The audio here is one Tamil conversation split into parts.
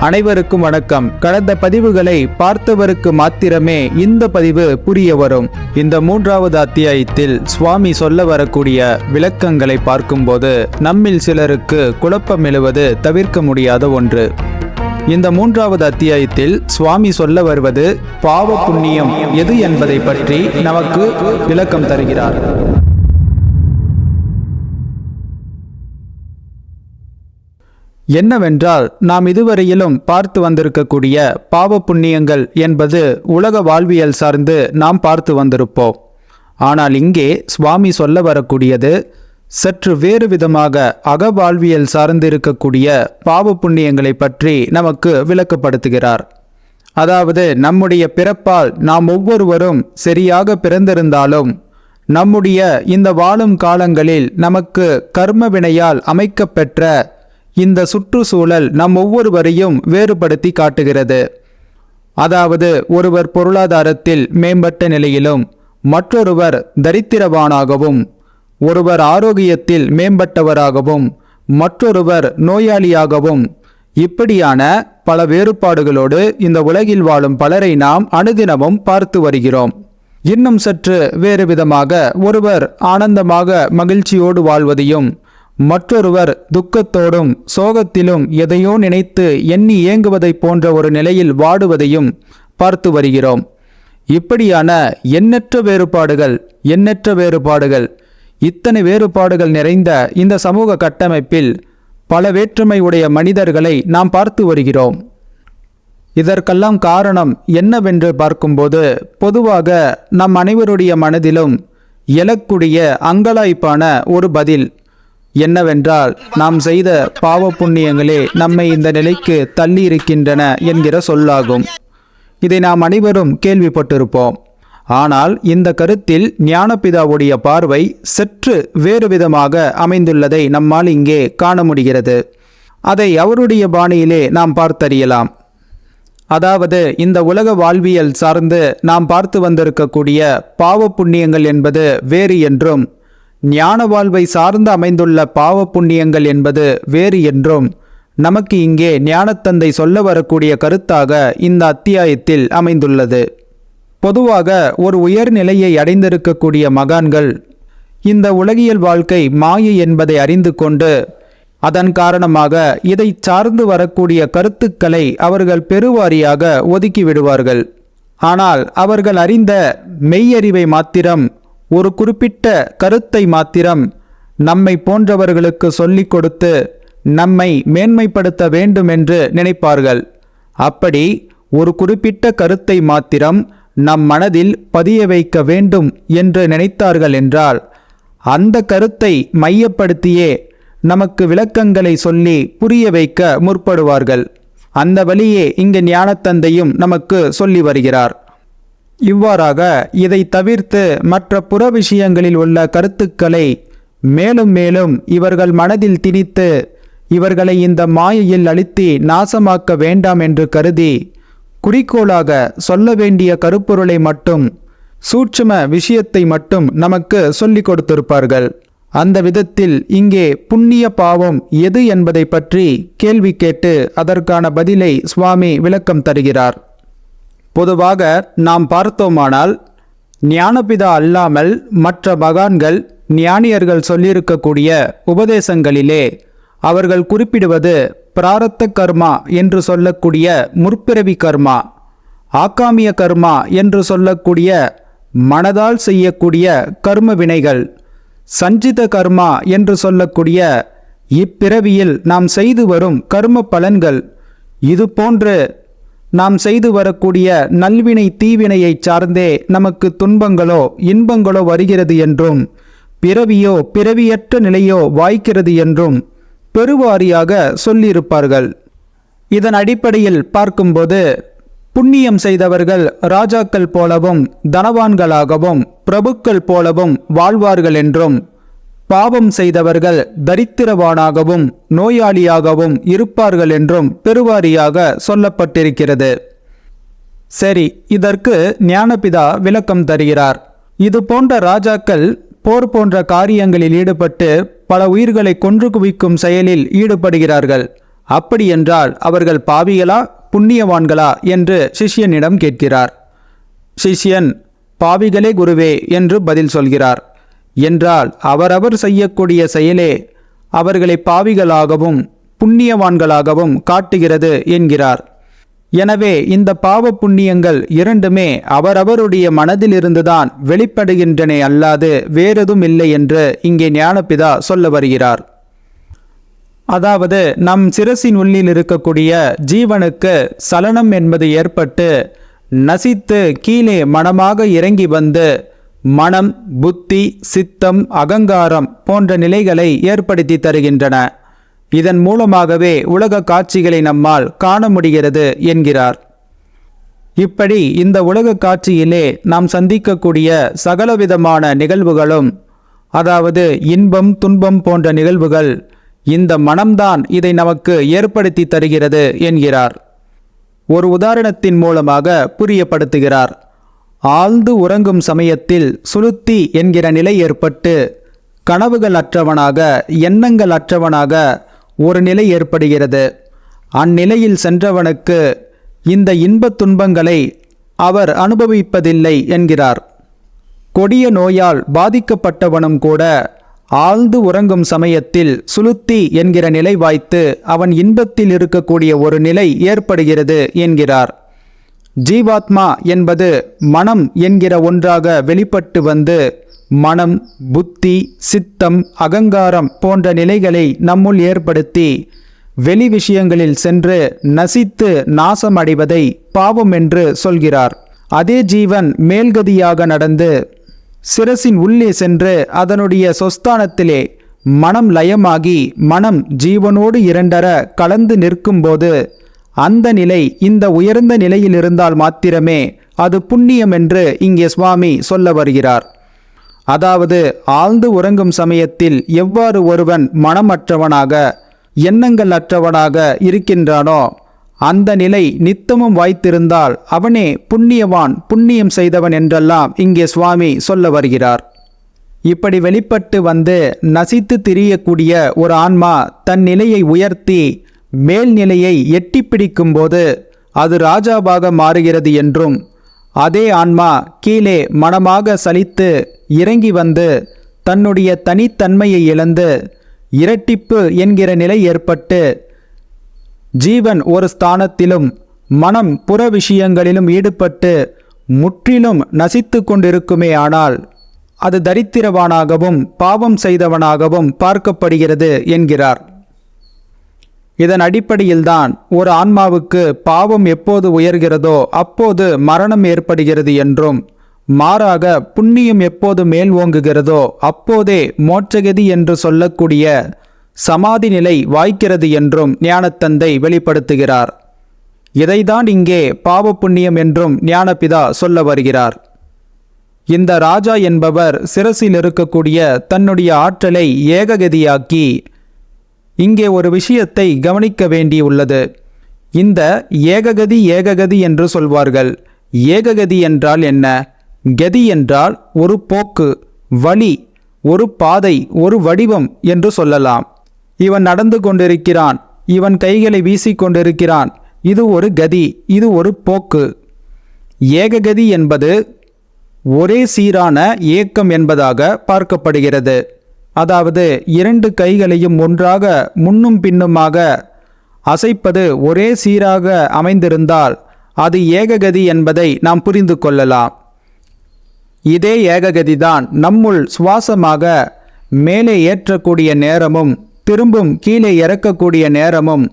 அனைவருக்கும் வணக்கம். கடந்த பதிவுகளை பார்த்தவருக்கு மாத்திரமே இந்த பதிவு புரிய வரும். இந்த மூன்றாவது அத்தியாயத்தில் சுவாமி சொல்ல வரக்கூடிய விளக்கங்களை பார்க்கும்போது நம்மில் சிலருக்கு குழப்பம் எழுவது தவிர்க்க முடியாத ஒன்று. இந்த மூன்றாவது அத்தியாயத்தில் சுவாமி சொல்ல வருவது பாவ புண்ணியம் எது என்பதை பற்றி நமக்கு விளக்கம் தருகிறார். என்னவென்றால் நாம் இதுவரையிலும் பார்த்து வந்திருக்கக்கூடிய பாவ புண்ணியங்கள் என்பது உலக வாழ்வியல் சார்ந்து நாம் பார்த்து வந்திருப்போம். ஆனால் இங்கே சுவாமி சொல்ல வரக்கூடியது சற்று வேறு விதமாக அகவாழ்வியல் சார்ந்து இருக்கக்கூடிய பாவ புண்ணியங்களை பற்றி நமக்கு விளக்கப்படுத்துகிறார். அதாவது நம்முடைய பிறப்பால் நாம் ஒவ்வொருவரும் சரியாக பிறந்திருந்தாலும் நம்முடைய இந்த வாழும் காலங்களில் நமக்கு கர்ம வினையால் அமைக்கப்பெற்ற இந்த சுற்றுச்சூழல் நம் ஒவ்வொருவரையும் வேறுபடுத்தி காட்டுகிறது. அதாவது ஒருவர் பொருளாதாரத்தில் மேம்பட்ட நிலையிலும் மற்றொருவர் தரித்திரவானாகவும் ஒருவர் ஆரோக்கியத்தில் மேம்பட்டவராகவும் மற்றொருவர் நோயாளியாகவும். இப்படியான பல வேறுபாடுகளோடு இந்த உலகில் வாழும் பலரை நாம் அனுதினமும் பார்த்து வருகிறோம். இன்னும் சற்று வேறு விதமாக ஒருவர் ஆனந்தமாக மகிழ்ச்சியோடு வாழ்வதையும் மற்றொருவர் துக்கத்தோடும் சோகத்திலும் எதையோ நினைத்து எண்ணி ஏங்குவதைப் போன்ற ஒரு நிலையில் வாடுவதையும் பார்த்து வருகிறோம். இப்படியான எண்ணற்ற வேறுபாடுகள் எண்ணற்ற வேறுபாடுகள் இத்தனை வேறுபாடுகள் நிறைந்த இந்த சமூக கட்டமைப்பில் பல வேற்றுமை உடைய மனிதர்களை நாம் பார்த்து வருகிறோம். இதற்கெல்லாம் காரணம் என்னவென்று பார்க்கும்போது பொதுவாக நம் அனைவருடைய மனதிலும் எழக்கூடிய அங்கலாய்ப்பான ஒரு பதில் என்னவென்றால் நாம் செய்த பாவ புண்ணியங்களே நம்மை இந்த நிலைக்கு தள்ளி இருக்கின்றன என்கிற சொல்லாகும். இதை நாம் அனைவரும் கேள்விப்பட்டிருப்போம். ஆனால் இந்த கருத்தில் ஞானபிதாவுடைய பார்வை சற்று வேறு விதமாக அமைந்துள்ளதை நம்மால் இங்கே காண முடிகிறது. அதை அவருடைய பாணியிலே நாம் பார்த்தறியலாம். அதாவது இந்த உலக வாழ்வியல் சார்ந்து நாம் பார்த்து வந்திருக்கக்கூடிய பாவ புண்ணியங்கள் என்பது வேறு என்றும் ஞான வாழ்வை சார்ந்து அமைந்துள்ள பாவ புண்ணியங்கள் என்பது வேறு என்றும். நமக்கு இங்கே ஞானத்தந்தை சொல்ல வரக்கூடிய கருத்தாக இந்த அத்தியாயத்தில் அமைந்துள்ளது. பொதுவாக ஒரு உயர்நிலையை அடைந்திருக்கக்கூடிய மகான்கள் இந்த உலகியல் வாழ்க்கை மாயை என்பதை அறிந்து கொண்டு அதன் காரணமாக இதை சார்ந்து வரக்கூடிய கருத்துக்களை அவர்கள் பெருவாரியாக ஒதுக்கி விடுவார்கள். ஆனால் அவர்கள் அறிந்த மெய்யறிவை மாத்திரம் ஒரு குறிப்பிட்ட கருத்தை மாத்திரம் நம்மை போன்றவர்களுக்கு சொல்லிக் கொடுத்து நம்மை மேன்மைப்படுத்த வேண்டும் என்று நினைப்பார்கள். அப்படி ஒரு குறிப்பிட்ட கருத்தை மாத்திரம் நம் மனதில் பதிய வைக்க வேண்டும் என்று நினைத்தார்கள் என்றால் அந்த கருத்தை மையப்படுத்தியே நமக்கு விளக்கங்களை சொல்லி புரிய வைக்க முற்படுவார்கள். அந்த வழியே இங்கு ஞானத்தந்தையும் நமக்கு சொல்லி வருகிறார். இவ்வாறாக இதை தவிர்த்து மற்ற புற விஷயங்களில் உள்ள கருத்துக்களை மேலும் மேலும் இவர்கள் மனதில் திணித்து இவர்களை இந்த மாயையில் அழுத்தி நாசமாக்க வேண்டாம் என்று கருதி குறிக்கோளாக சொல்ல வேண்டிய கருப்பொருளை மட்டும் சூட்சும விஷயத்தை மட்டும் நமக்கு சொல்லிக் கொடுத்திருப்பார்கள். அந்த விதத்தில் இங்கே புண்ணிய பாவம் எது என்பதை பற்றி கேள்வி கேட்டு அதற்கான பதிலை சுவாமி விளக்கம் தருகிறார். பொதுவாக நாம் பார்த்தோமானால் ஞானபிதா அல்லாமல் மற்ற மகான்கள் ஞானியர்கள் சொல்லியிருக்கக்கூடிய உபதேசங்களிலே அவர்கள் குறிப்பிடுவது பிராரத்த கர்மா என்று சொல்லக்கூடிய முற்பிறவி கர்மா ஆக்காமிய கர்மா என்று சொல்லக்கூடிய மனதால் செய்யக்கூடிய கர்ம வினைகள் சஞ்சித கர்மா என்று சொல்லக்கூடிய இப்பிறவியில் நாம் செய்து வரும் கர்ம பலன்கள் இது போன்று நாம் செய்து வரக்கூடிய நல்வினை தீவினையை சார்ந்தே நமக்கு துன்பங்களோ இன்பங்களோ வருகிறது என்றும் பிறவியோ பிறவியற்ற நிலையோ வாய்க்கிறது என்றும் பெருவாரியாக சொல்லியிருப்பார்கள். இதன் அடிப்படையில் பார்க்கும்போது புண்ணியம் செய்தவர்கள் ராஜாக்கள் போலவும் தனவான்களாகவும் பிரபுக்கள் போலவும் வாழ்வார்கள் என்றும் பாவம் செய்தவர்கள் தரித்திரவானாகவும் நோயாளியாகவும் இருப்பார்கள் என்றும் பெருவாரியாக சொல்லப்பட்டிருக்கிறது. சரி இதற்கு ஞானபிதா விளக்கம் தருகிறார். இது போன்ற ராஜாக்கள் போர் போன்ற காரியங்களில் ஈடுபட்டு பல உயிர்களை கொன்று குவிக்கும் செயலில் ஈடுபடுகிறார்கள். அப்படியென்றால் அவர்கள் பாவிகளா புண்ணியவான்களா என்று சிஷ்யனிடம் கேட்கிறார். சிஷ்யன் பாவிகளே குருவே என்று பதில் சொல்கிறார். என்றால் அவரவர் செய்யக்கூடிய செயலே அவர்களை பாவிகளாகவும் புண்ணியவான்களாகவும் காட்டுகிறது என்கிறார். எனவே இந்த பாவ புண்ணியங்கள் இரண்டுமே அவரவருடைய மனதிலிருந்துதான் வெளிப்படுகின்றன அல்லாது வேறெதும் இல்லை என்று இங்கே ஞானபிதா சொல்ல வருகிறார். அதாவது நம் சிரசின் உள்ளில் இருக்கக்கூடிய ஜீவனுக்கு சலனம் என்பது ஏற்பட்டு நசித்து கீழே மனமாக இறங்கி வந்து மனம் புத்தி சித்தம் அகங்காரம் போன்ற நிலைகளை ஏற்படுத்தி தருகின்றன. இதன் மூலமாகவே உலக காட்சிகளை நம்மால் காண முடிகிறது என்கிறார். இப்படி இந்த உலக காட்சியிலே நாம் சந்திக்கக்கூடிய சகலவிதமான நிகழ்வுகளும் அதாவது இன்பம் துன்பம் போன்ற நிகழ்வுகள் இந்த மனம்தான் இதை நமக்கு ஏற்படுத்தி தருகிறது என்கிறார். ஒரு உதாரணத்தின் மூலமாக புரியப்படுத்துகிறார். ஆழ்ந்து உறங்கும் சமயத்தில் சுளுத்தி என்கிற நிலை ஏற்பட்டு கனவுகள் அற்றவனாக எண்ணங்கள் அற்றவனாக ஒரு நிலை ஏற்படுகிறது. அந்நிலையில் சென்றவனுக்கு இந்த இன்பத் துன்பங்களை அவர் அனுபவிப்பதில்லை என்கிறார். கொடிய நோயால் பாதிக்கப்பட்டவனும் கூட ஆழ்ந்து உறங்கும் சமயத்தில் சுளுத்தி என்கிற நிலை வாய்த்து அவன் இன்பத்தில் இருக்கக்கூடிய ஒரு நிலை ஏற்படுகிறது என்கிறார். ஜீவாத்மா என்பது மனம் என்கிற ஒன்றாக வெளிப்பட்டு வந்து மனம் புத்தி சித்தம் அகங்காரம் போன்ற நிலைகளை நம்முள் ஏற்படுத்தி வெளி விஷயங்களில் சென்று நசித்து நாசமடைவதை பாவம் என்று சொல்கிறார். அதே ஜீவன் மேல்கதியாக நடந்து சிரசின் உள்ளே சென்று அதனுடைய சொஸ்தானத்திலே மனம் லயமாகி மனம் ஜீவனோடு இரண்டர கலந்து நிற்கும்போது அந்த நிலை இந்த உயர்ந்த நிலையில் இருந்தால் மாத்திரமே அது புண்ணியம் என்று இங்கே சுவாமி சொல்ல வருகிறார். அதாவது ஆழ்ந்து உறங்கும் சமயத்தில் எவ்வாறு ஒருவன் மனமற்றவனாக எண்ணங்கள் அற்றவனாக இருக்கின்றானோ அந்த நிலை நித்தமும் வாய்த்திருந்தால் அவனே புண்ணியவான் புண்ணியம் செய்தவன் என்றெல்லாம் இங்கே சுவாமி சொல்ல வருகிறார். இப்படி வெளிப்பட்டு வந்து நசித்து திரியக்கூடிய ஒரு ஆன்மா தன் நிலையை உயர்த்தி மேல்நிலையை எட்டி பிடிக்கும்போது அது ராஜாவாக மாறுகிறது என்றும் அதே ஆன்மா கீழே மனமாக சலித்து இறங்கி வந்து தன்னுடைய தனித்தன்மையை இழந்து இரட்டிப்பு என்கிற நிலை ஏற்பட்டு ஜீவன் ஒரு ஸ்தானத்திலும் மனம் புற விஷயங்களிலும் ஈடுபட்டு முற்றிலும் நசித்து கொண்டிருக்குமே ஆனால் அது தரித்திரவானாகவும் பாவம் செய்தவனாகவும் பார்க்கப்படுகிறது என்கிறார். இதன் அடிப்படையில்தான் ஒரு ஆன்மாவுக்கு பாவம் எப்போது உயர்கிறதோ அப்போது மரணம் ஏற்படுகிறது என்றும் மாறாக புண்ணியம் எப்போது மேல் ஓங்குகிறதோ அப்போதே மோட்சகதி என்று சொல்லக்கூடிய சமாதி நிலை வாய்க்கிறது என்றும் ஞானத்தந்தை வெளிப்படுத்துகிறார். இதைதான் இங்கே பாவ புண்ணியம் என்றும் ஞானபிதா சொல்ல வருகிறார். இந்த ராஜா என்பவர் சிரசில் இருக்கக்கூடிய தன்னுடைய ஆற்றலை ஏககதியாக்கி இங்கே ஒரு விஷயத்தை கவனிக்க வேண்டியுள்ளது. இந்த ஏககதி ஏககதி என்று சொல்வார்கள். ஏககதி என்றால் என்ன? கதி என்றால் ஒரு போக்கு வழி ஒரு பாதை ஒரு வடிவம் என்று சொல்லலாம். இவன் நடந்து கொண்டிருக்கிறான். இவன் கைகளை வீசிக்கொண்டிருக்கிறான் இது ஒரு கதி இது ஒரு போக்கு. ஏககதி என்பது ஒரே சீரான இயக்கம் என்பதாக பார்க்கப்படுகிறது. அதாவது இரண்டு கைகளையும் ஒன்றாக முன்னும் பின்னுமாக அசைப்பது ஒரே சீராக அமைந்திருந்தால் அது ஏககதி என்பதை நாம் புரிந்து கொள்ளலாம். இதே ஏககதிதான் நம்முள் சுவாசமாக மேலே ஏற்றக்கூடிய நேரமும் திரும்பும் கீழே இறக்கக்கூடிய நேரமும்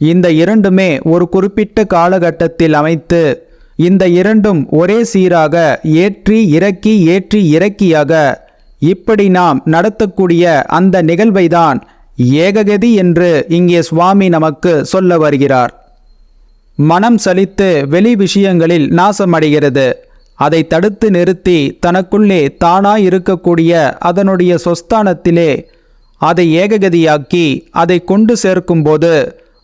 இந்த இரண்டுமே ஒரு குறிப்பிட்ட காலகட்டத்தில் அமைத்து இந்த இரண்டும் ஒரே சீராக ஏற்றி இறக்கி ஏற்றி இறக்கியாக இப்படி நாம் நடத்தக்கூடிய அந்த நிகழ்வைதான் ஏககதி என்று இங்கே சுவாமி நமக்கு சொல்ல வருகிறார். மனம் சலித்து வெளி விஷயங்களில் நாசமடைகிறது. அதை தடுத்து நிறுத்தி தனக்குள்ளே தானாய் இருக்கக்கூடிய அதனுடைய சொஸ்தானத்திலே அதை ஏககதியாக்கி அதை கொண்டு சேர்க்கும்போது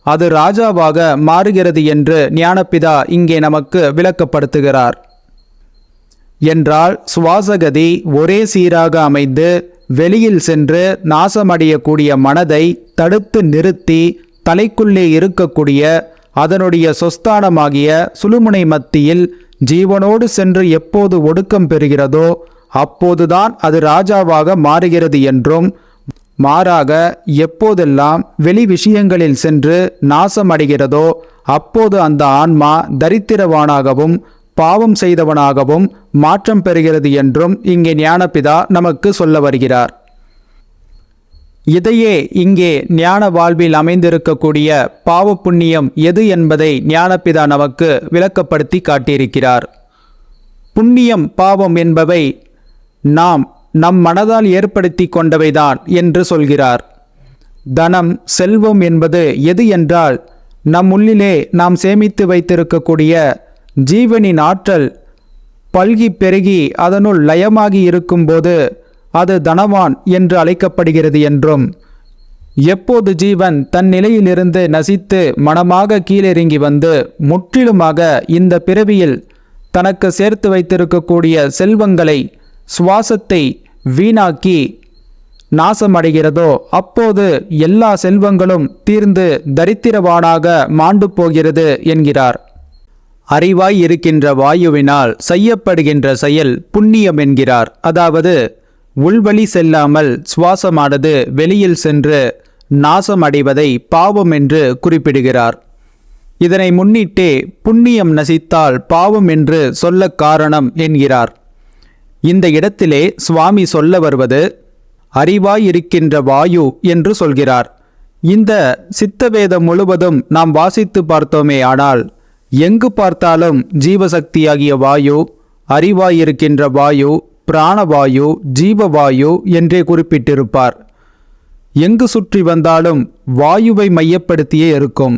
அது ராஜாவாக மாறுகிறது என்று ஞானபிதா இங்கே நமக்கு விளக்கப்படுத்துகிறார். என்றால் சுவாசகதி ஒரே சீராக அமைந்து வெளியில் சென்று நாசமடையக்கூடிய மனதை தடுத்து நிறுத்தி தலைக்குள்ளே இருக்கக்கூடிய அதனுடைய சொஸ்தானமாகிய சுழுமுனை மத்தியில் ஜீவனோடு சென்று எப்போது ஒடுக்கம் பெறுகிறதோ அப்போதுதான் அது ராஜாவாக மாறுகிறது என்றும் மாறாக எப்போதெல்லாம் வெளி விஷயங்களில் சென்று நாசமடைகிறதோ அப்போது அந்த ஆன்மா தரித்திரவானாகவும் பாவம் செய்தவனாகவும் மாற்றம் பெறுகிறது என்றும் இங்கே ஞானபிதா நமக்கு சொல்ல வருகிறார். இதையே இங்கே ஞான வாழ்வில் அமைந்திருக்கக்கூடிய பாவ புண்ணியம் எது என்பதை ஞானபிதா நமக்கு விளக்கப்படுத்தி காட்டியிருக்கிறார். புண்ணியம் பாவம் என்பவை நாம் நம் மனதால் ஏற்படுத்தி கொண்டவைதான் என்று சொல்கிறார். தனம் செல்வம் என்பது எது என்றால் நம் உள்ளிலே நாம் சேமித்து வைத்திருக்கக்கூடிய ஜீவனின் ஆற்றல் பல்கி பெருகி அதனுள் லயமாகி இருக்கும்போது அது தனவான் என்று அழைக்கப்படுகிறது என்றும் எப்போது ஜீவன் தன் நிலையிலிருந்து நசித்து மனமாக கீழிறங்கி வந்து முற்றிலுமாக இந்த பிறவியில் தனக்கு சேர்த்து வைத்திருக்கக்கூடிய செல்வங்களை சுவாசத்தை வீணாக்கி நாசமடைகிறதோ அப்போது எல்லா செல்வங்களும் தீர்ந்து தரித்திரவானாக மாண்டு போகிறது என்கிறார். அறிவாய் இருக்கின்ற வாயுவினால் செய்யப்படுகின்ற செயல் புண்ணியம் என்கிறார் அதாவது உள்வழி செல்லாமல் சுவாசமானது வெளியில் சென்று நாசமடைவதை பாவம் என்று குறிப்பிடுகிறார். இதனை முன்னிட்டே புண்ணியம் நசித்தால் பாவம் என்று சொல்ல காரணம் என்கிறார். இந்த இடத்திலே சுவாமி சொல்ல வருவது அறிவாய் இருக்கின்ற வாயு என்று சொல்கிறார். இந்த சித்தவேதம் முழுவதும் நாம் வாசித்து பார்த்தோமே ஆனால் எங்கு பார்த்தாலும் ஜீவசக்தியாகிய வாயு அறிவாயிருக்கின்ற வாயு பிராணவாயு ஜீவவாயு என்றே குறிப்பிட்டிருப்பார். எங்கு சுற்றி வந்தாலும் வாயுவை மையப்படுத்தியே இருக்கும்.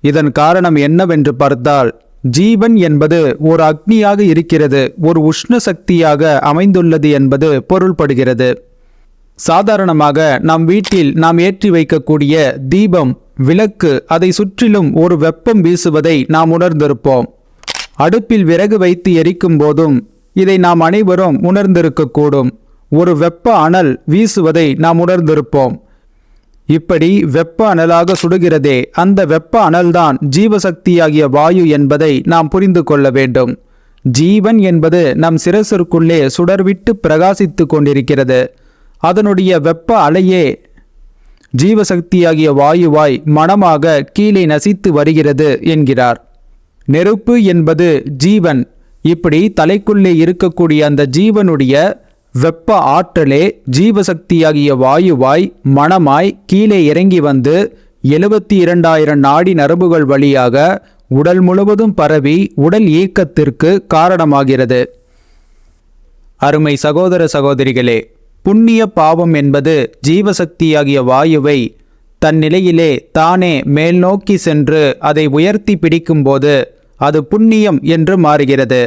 இதன் காரணம் என்னவென்று பார்த்தால் ஜீவன் என்பது ஒரு அக்னியாக இருக்கிறது ஒரு உஷ்ண சக்தியாக அமைந்துள்ளது என்பது பொருள்படுகிறது. சாதாரணமாக நம் வீட்டில் நாம் ஏற்றி வைக்கக்கூடிய தீபம் விளக்கு அதை சுற்றிலும் ஒரு வெப்பம் வீசுவதை நாம் உணர்ந்திருப்போம். அடுப்பில் விறகு வைத்து எரிக்கும் போதும் இதை நாம் அனைவரும் உணர்ந்திருக்கக்கூடும். ஒரு வெப்ப அனல் வீசுவதை நாம் உணர்ந்திருப்போம். இப்படி வெப்ப அனலாக சுடுகிறதே அந்த வெப்ப அனல்தான் ஜீவசக்தியாகிய வாயு என்பதை நாம் புரிந்து கொள்ள வேண்டும். ஜீவன் என்பது நம் சிரசிற்குள்ளே சுடர்விட்டு பிரகாசித்து கொண்டிருக்கிறது. அதனுடைய வெப்ப அலையே ஜீவசக்தியாகிய வாயுவாய் மனமாக கீழே நசித்து வருகிறது என்கிறார். நெருப்பு என்பது ஜீவன். இப்படி தலைக்குள்ளே இருக்கக்கூடிய அந்த ஜீவனுடைய வெப்ப ஆற்றலே ஜீவசக்தியாகிய வாயுவாய் மனமாய் கீழே இறங்கி வந்து எழுபத்தி இரண்டாயிரம் நாடி நரம்புகள் வழியாக உடல் முழுவதும் பரவி உடல் இயக்கத்திற்கு காரணமாகிறது. அருமை சகோதர சகோதரிகளே புண்ணிய பாவம் என்பது ஜீவசக்தியாகிய வாயுவை தன் நிலையிலே தானே மேல் நோக்கி சென்று அதை உயர்த்தி பிடிக்கும்போது அது புண்ணியம் என்று மாறுகிறது.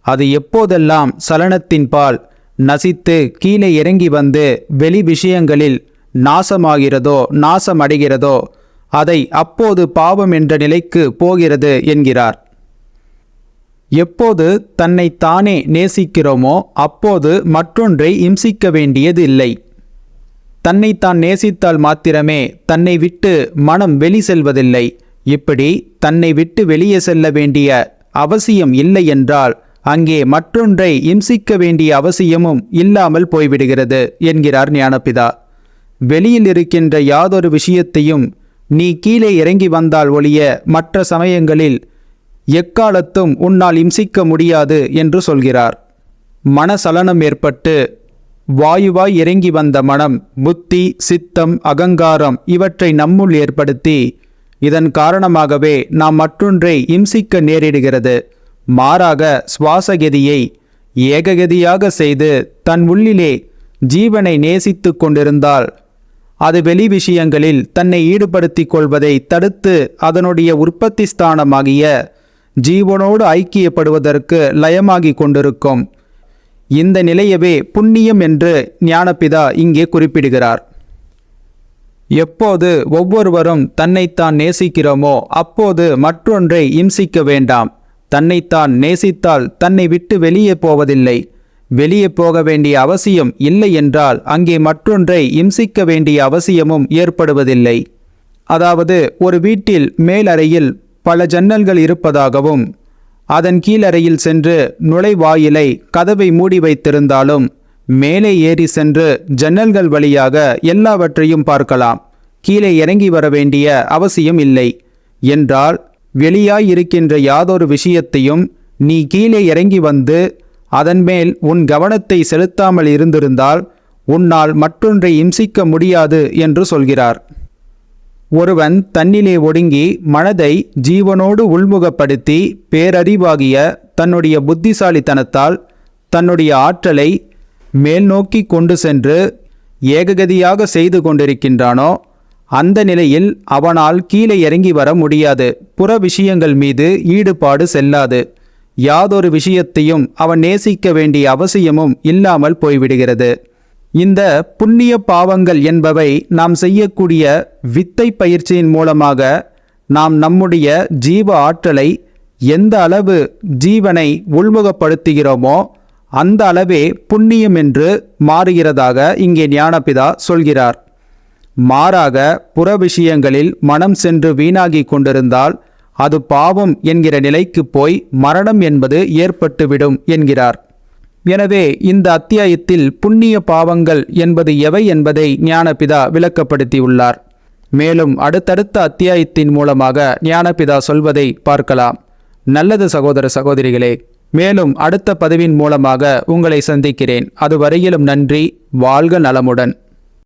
அது எப்போதெல்லாம் சலனத்தின் பால் நசித்து கீழே இறங்கி வந்து வெளி விஷயங்களில் நாசமாகிறதோ நாசமடைகிறதோ அதை அப்போது பாவம் என்ற நிலைக்கு போகிறது என்கிறார். எப்போது தன்னை தானே நேசிக்கிறோமோ அப்போது மற்றொன்றை இம்சிக்க வேண்டியது இல்லை தன்னைத்தான் நேசித்தால் மாத்திரமே தன்னை விட்டு மனம் வெளி செல்வதில்லை. இப்படி தன்னை விட்டு வெளியே செல்ல வேண்டிய அவசியம் இல்லை என்றால் அங்கே மற்றொன்றை இம்சிக்க வேண்டிய அவசியமும் இல்லாமல் போய்விடுகிறது என்கிறார் ஞானபிதா வெளியில் இருக்கின்ற யாதொரு விஷயத்தையும் நீ கீழே இறங்கி வந்தால் ஒழிய மற்ற சமயங்களில் எக்காலத்தும் உன்னால் இம்சிக்க முடியாது என்று சொல்கிறார். மனசலனம் ஏற்பட்டு வாயுவாய் இறங்கி வந்த மனம் புத்தி சித்தம் அகங்காரம் இவற்றை நம்முள் ஏற்படுத்தி இதன் காரணமாகவே நாம் மற்றொன்றை இம்சிக்க நேரிடுகிறது. மாறாக சுவாசகதியை ஏககதியாக செய்து தன் உள்ளிலே ஜீவனை நேசித்து கொண்டிருந்தால் அது வெளி விஷயங்களில் தன்னை ஈடுபடுத்திக் கொள்வதை தடுத்து அதனுடைய உற்பத்தி ஸ்தானமாகிய ஜீவனோடு ஐக்கியப்படுவதற்கு லயமாகி கொண்டிருக்கும். இந்த நிலையவே புண்ணியம் என்று ஞானபிதா இங்கே குறிப்பிடுகிறார். எப்போது ஒவ்வொருவரும் தன்னைத்தான் நேசிக்கிறோமோ அப்போது மற்றொன்றை இம்சிக்க வேண்டாம். தன்னைத்தான் நேசித்தால் தன்னை விட்டு வெளியே போவதில்லை. வெளியே போக வேண்டிய அவசியம் இல்லை என்றால் அங்கே மற்றொன்றை இம்சிக்க வேண்டிய அவசியமும் ஏற்படுவதில்லை. அதாவது ஒரு வீட்டில் மேலறையில் பல ஜன்னல்கள் இருப்பதாகவும் அதன் கீழறையில் சென்று நுழைவாயிலை கதவை மூடி வைத்திருந்தாலும் மேலே ஏறி சென்று ஜன்னல்கள் வழியாக எல்லாவற்றையும் பார்க்கலாம். கீழே இறங்கி வர வேண்டிய அவசியம் இல்லை. என்றால் வெளியாய் இருக்கின்ற யாதொரு விஷயத்தையும் நீ கீழே இறங்கி வந்து அதன் மேல் உன் கவனத்தை செலுத்தாமல் இருந்திருந்தால் உன்னால் மற்றொன்றை இம்சிக்க முடியாது என்று சொல்கிறார். ஒருவன் தன்னிலே ஒடுங்கி மனதை ஜீவனோடு உள்முகப்படுத்தி பேரறிவாகிய தன்னுடைய புத்திசாலித்தனத்தால் தன்னுடைய ஆற்றலை மேல்நோக்கி கொண்டு சென்று ஏககதியாக செய்து கொண்டிருக்கின்றானோ அந்த நிலையில் அவனால் கீழே இறங்கி வர முடியாது. புற விஷயங்கள் மீது ஈடுபாடு செல்லாது. யாதொரு விஷயத்தையும் அவன் நேசிக்க வேண்டிய அவசியமும் இல்லாமல் போய்விடுகிறது. இந்த புண்ணிய பாவங்கள் என்பவை நாம் செய்யக்கூடிய வித்தை பயிற்சியின் மூலமாக நாம் நம்முடைய ஜீவ ஆற்றலை எந்த அளவு ஜீவனை உள்முகப்படுத்துகிறோமோ அந்த அளவே புண்ணியம் என்று மாறுகிறதாக இங்கே ஞானபிதா சொல்கிறார். மாறாக புற விஷயங்களில் மனம் சென்று வீணாகி கொண்டிருந்தால் அது பாவம் என்கிற நிலைக்கு போய் மரணம் என்பது ஏற்பட்டுவிடும் என்கிறார். எனவே இந்த அத்தியாயத்தில் புண்ணிய பாவங்கள் என்பது எவை என்பதை ஞானபிதா விளக்கப்படுத்தியுள்ளார். மேலும் அடுத்தடுத்த அத்தியாயத்தின் மூலமாக ஞானபிதா சொல்வதை பார்க்கலாம். நல்லது சகோதர சகோதரிகளே மேலும் அடுத்த பதிவின் மூலமாக உங்களை சந்திக்கிறேன். அதுவரையிலும் நன்றி வாழ்க நலமுடன்.